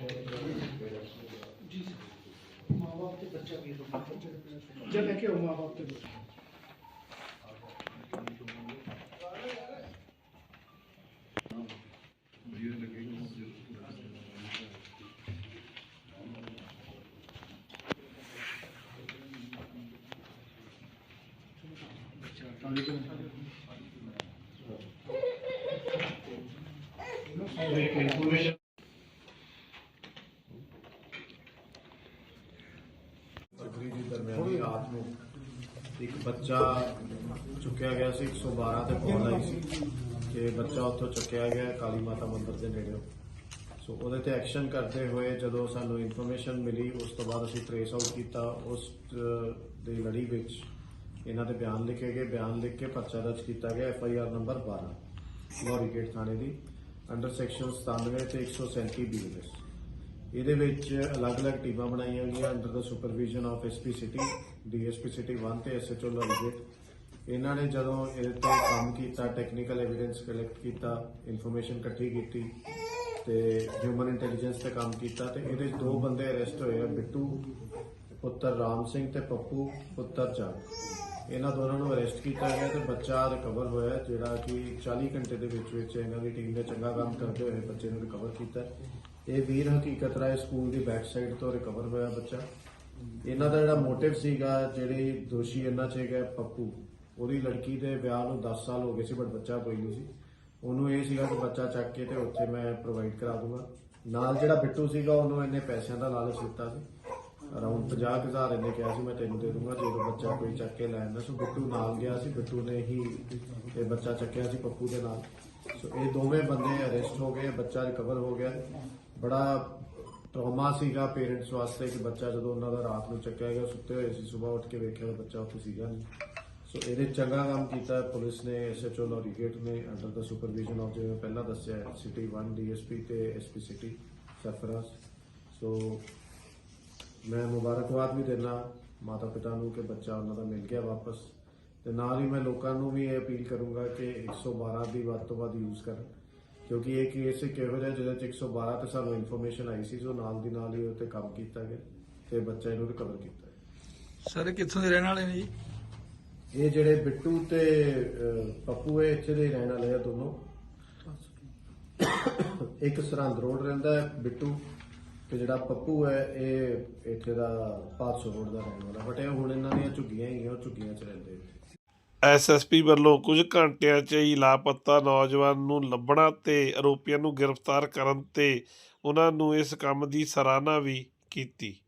ਜੀ ਮਾਂ ਬਾਪ ਤੇ ਬੱਚਾ ਵੀ ਜਦ ਲੈ ਕੇ ਆਓ ਮਾਂ ਬਾਪ ਤੇ ਬੱਚਾ ਫਰਵਰੀ ਦੀ ਦਰਮਿਆਨੀ ਰਾਤ ਨੂੰ ਇੱਕ ਬੱਚਾ ਚੁੱਕਿਆ ਗਿਆ ਸੀ 112 ਤੇ ਕਾਲ ਆਈ ਸੀ ਕਿ ਬੱਚਾ ਉੱਥੋਂ ਚੁੱਕਿਆ ਗਿਆ ਕਾਲੀ ਮਾਤਾ ਮੰਦਿਰ ਦੇ ਨੇੜੇ ਸੋ ਉਹਦੇ ਤੇ ਐਕਸ਼ਨ ਕਰਦੇ ਹੋਏ ਜਦੋਂ ਸਾਨੂੰ ਇਨਫੋਰਮੇਸ਼ਨ ਮਿਲੀ, ਉਸ ਤੋਂ ਬਾਅਦ ਅਸੀਂ ਟ੍ਰੇਸ ਆਊਟ ਕੀਤਾ। ਉਸ ਦੀ ਲੜੀ ਵਿੱਚ ਇਹਨਾਂ ਦੇ ਬਿਆਨ ਲਿਖੇ ਗਏ। ਬਿਆਨ ਲਿਖ ਕੇ ਪਰਚਾ ਦਰਜ ਕੀਤਾ ਗਿਆ, ਐਫ ਆਈ ਆਰ ਨੰਬਰ 12 ਲੋਰੀ ਗੇਟ ਥਾਣੇ ਦੀ, ਅੰਡਰ ਸੈਕਸ਼ਨ 97 ਤੇ 137 ਵਿੱਚ। ਇਹਦੇ ਵਿੱਚ ਅਲੱਗ-ਅਲੱਗ ਟੀਮਾਂ ਬਣਾਈਆਂ ਗਈਆਂ under the supervision of SP city DSP city 1 ਤੇ ਐਸਐਚਓ ਲਵਗੇਟ ਇਹਨਾਂ ਨੇ ਜਦੋਂ ਇਹਦੇ ਤੇ ਕੰਮ ਕੀਤਾ ਟੈਕਨੀਕਲ ਐਵੀਡੈਂਸ ਕਲੈਕਟ ਕੀਤਾ ਇਨਫੋਰਮੇਸ਼ਨ ਇਕੱਠੀ ਕੀਤੀ ਤੇ ਹਿਊਮਨ ਇੰਟੈਲੀਜੈਂਸ ਤੇ ਕੰਮ ਕੀਤਾ ਤੇ ਇਹਦੇ 'ਚ ਦੋ ਬੰਦੇ ਅਰੈਸਟ ਹੋਏ ਆ, ਬਿੱਟੂ, ਪੁੱਤਰ ਰਾਮ ਸਿੰਘ ਤੇ ਪੱਪੂ, ਪੁੱਤਰ ਚੰਦ ਇਹਨਾਂ ਦੋਨਾਂ ਨੂੰ ਅਰੈਸਟ ਕੀਤਾ ਗਿਆ ਤੇ ਬੱਚਾ ਰਿਕਵਰ ਹੋਇਆ, ਜਿਹੜਾ ਕਿ 40 ਘੰਟੇ ਦੇ ਵਿੱਚ ਵਿੱਚ ਇਹਨਾਂ ਦੀ ਟੀਮ ਨੇ ਚੰਗਾ ਕੰਮ ਕਰਦੇ ਹੋਏ ਬੱਚੇ ਨੂੰ ਰਿਕਵਰ ਕੀਤਾ। ਇਹ ਵੀਰ ਹਕੀਕਤ ਰਾਏ ਸਕੂਲ ਦੀ ਬੈਕ ਸਾਈਡ ਤੋਂ ਰਿਕਵਰ ਹੋਇਆ ਬੱਚਾ। ਇਹਨਾਂ ਦਾ ਜਿਹੜਾ ਮੋਟਿਵ ਸੀਗਾ, ਜਿਹੜੇ ਦੋਸ਼ੀ ਇਹਨਾਂ 'ਚ ਹੈਗਾ ਪੱਪੂ। ਉਹਦੀ ਲੜਕੀ ਦੇ ਵਿਆਹ ਨੂੰ 10 ਸਾਲ ਹੋ ਗਏ ਸੀ ਬਟ ਬੱਚਾ ਕੋਈ ਨਹੀਂ ਸੀ। ਉਹਨੂੰ ਇਹ ਸੀਗਾ ਕਿ ਬੱਚਾ ਚੱਕ ਕੇ ਤੇ ਉੱਥੇ ਮੈਂ ਪ੍ਰੋਵਾਈਡ ਕਰਾ ਦੂੰਗਾ। ਨਾਲ ਜਿਹੜਾ ਬਿੱਟੂ ਸੀਗਾ, ਉਹਨੂੰ ਇਹਨੇ ਪੈਸਿਆਂ ਦਾ ਲਾਲਚ ਦਿੱਤਾ ਸੀ। ਅਰਾਊਂਡ 50000 ਇਹਨੇ ਕਿਹਾ ਸੀ, ਮੈਂ ਤੈਨੂੰ ਦੇ ਦੂੰਗਾ, ਜਦੋਂ ਬੱਚਾ ਕੋਈ ਚੱਕ ਕੇ ਲੈ ਆਉਂਦਾ। ਸੋ ਬਿੱਟੂ ਨਾਲ ਗਿਆ ਸੀ, ਬਿੱਟੂ ਨੇ ਹੀ ਇਹ ਬੱਚਾ ਚੱਕਿਆ ਸੀ ਪੱਪੂ ਦੇ ਨਾਲ। ਸੋ ਇਹ ਦੋਵੇਂ ਬੰਦੇ ਅਰੈਸਟ ਹੋ ਗਏ, ਬੱਚਾ ਰਿਕਵਰ ਹੋ ਗਿਆ। ਬੜਾ ਟਰੋਮਾ ਸੀਗਾ ਪੇਰੈਂਟਸ ਵਾਸਤੇ ਕਿ ਬੱਚਾ ਜਦੋਂ ਉਹਨਾਂ ਦਾ ਰਾਤ ਨੂੰ ਚੱਕਿਆ ਗਿਆ, ਸੁੱਤੇ ਹੋਏ ਸੀ ਸਵੇਰ ਉੱਠ ਕੇ ਵੇਖਿਆ ਤਾਂ ਬੱਚਾ ਉੱਥੇ ਸੀਗਾ ਨਹੀਂ। ਸੋ ਇਹਦੇ ਚੰਗਾ ਕੰਮ ਕੀਤਾ, ਪੁਲਿਸ ਨੇ ਐਸਐਚਓ ਲੋਰੀਗੇਟ ਨੇ ਅੰਡਰ ਦਾ ਸੁਪਰਵਿਜ਼ਨ ਆਫ ਜਿਵੇਂ ਪਹਿਲਾਂ ਦੱਸਿਆ ਸਿਟੀ 1 ਡੀਐਸਪੀ ਤੇ ਐਸਪੀ ਸਿਟੀ ਸਰਫਰਾਜ਼ ਸੋ ਮੈਂ ਮੁਬਾਰਕਬਾਦ ਵੀ ਦੇਣਾ ਮਾਤਾ ਪਿਤਾ ਨੂੰ ਕਿ ਬੱਚਾ ਉਹਨਾਂ ਦਾ ਮਿਲ ਗਿਆ ਵਾਪਸ। ਤੇ ਨਾਲ ਹੀ ਮੈਂ ਲੋਕਾਂ ਨੂੰ ਵੀ ਇਹ ਅਪੀਲ ਕਰੂੰਗਾ ਕਿ 112 ਦੀ ਵੱਧ ਤੋਂ ਵੱਧ ਯੂਜ਼ ਕਰਨ। ਕਿਉਂਕਿ ਇਹ ਕੇਸ ਇੱਕ ਇਹੋ ਜਿਹਾ ਜਿਹਦੇ ਚ 112 ਤੇ ਸਾਨੂੰ ਇਨਫੋਰਮੇਸ਼ਨ ਆਈ ਸੀ ਜੋ ਨਾਲ ਦੀ ਨਾਲ ਹੀ ਉਹ ਤੇ ਕੰਮ ਕੀਤਾ ਗਿਆ ਤੇ ਬੱਚਾ ਇਹਨੂੰ ਰਿਕਵਰ ਕੀਤਾ। ਸਰ ਕਿੱਥੋਂ ਦੇ ਰਹਿਣ ਵਾਲੇ ਨੇ ਜੀ? ਇਹ ਜਿਹੜੇ ਬਿੱਟੂ ਤੇ ਅਹ, ਪੱਪੂ ਇਹ ਇੱਥੇ ਦੇ ਹੀ ਰਹਿਣ ਵਾਲੇ ਆ ਦੋਨੋਂ। ਇੱਕ ਸਰਹੰਦ ਰੋਡ ਰਹਿੰਦਾ ਹੈ ਬਿੱਟੂ ਤੇ ਜਿਹੜਾ ਪੱਪੂ ਹੈ ਇਹ ਇੱਥੇ ਦਾ ਪਾਤਸੋ ਰੋਡ ਦਾ ਰਹਿਣ ਵਾਲਾ। ਬਟ ਇਹ ਹੁਣ ਇਹਨਾਂ ਦੀਆਂ ਝੁੱਗੀਆਂ ਹੀ ਆ ਉਹ ਝੁੱਗੀਆਂ 'ਚ ਰਹਿੰਦੇ ਨੇ ਐਸਐਸਪੀ ਵੱਲੋਂ ਕੁਝ ਘੰਟਿਆਂ 'ਚ ਹੀ ਲਾਪਤਾ ਨੌਜਵਾਨ ਨੂੰ ਲੱਭਣਾ ਤੇ ਆਰੋਪੀਆਂ ਨੂੰ ਗ੍ਰਿਫਤਾਰ ਕਰਨ ਤੇ ਉਹਨਾਂ ਨੂੰ ਇਸ ਕੰਮ ਦੀ ਸਰਾਹਨਾ ਵੀ ਕੀਤੀ।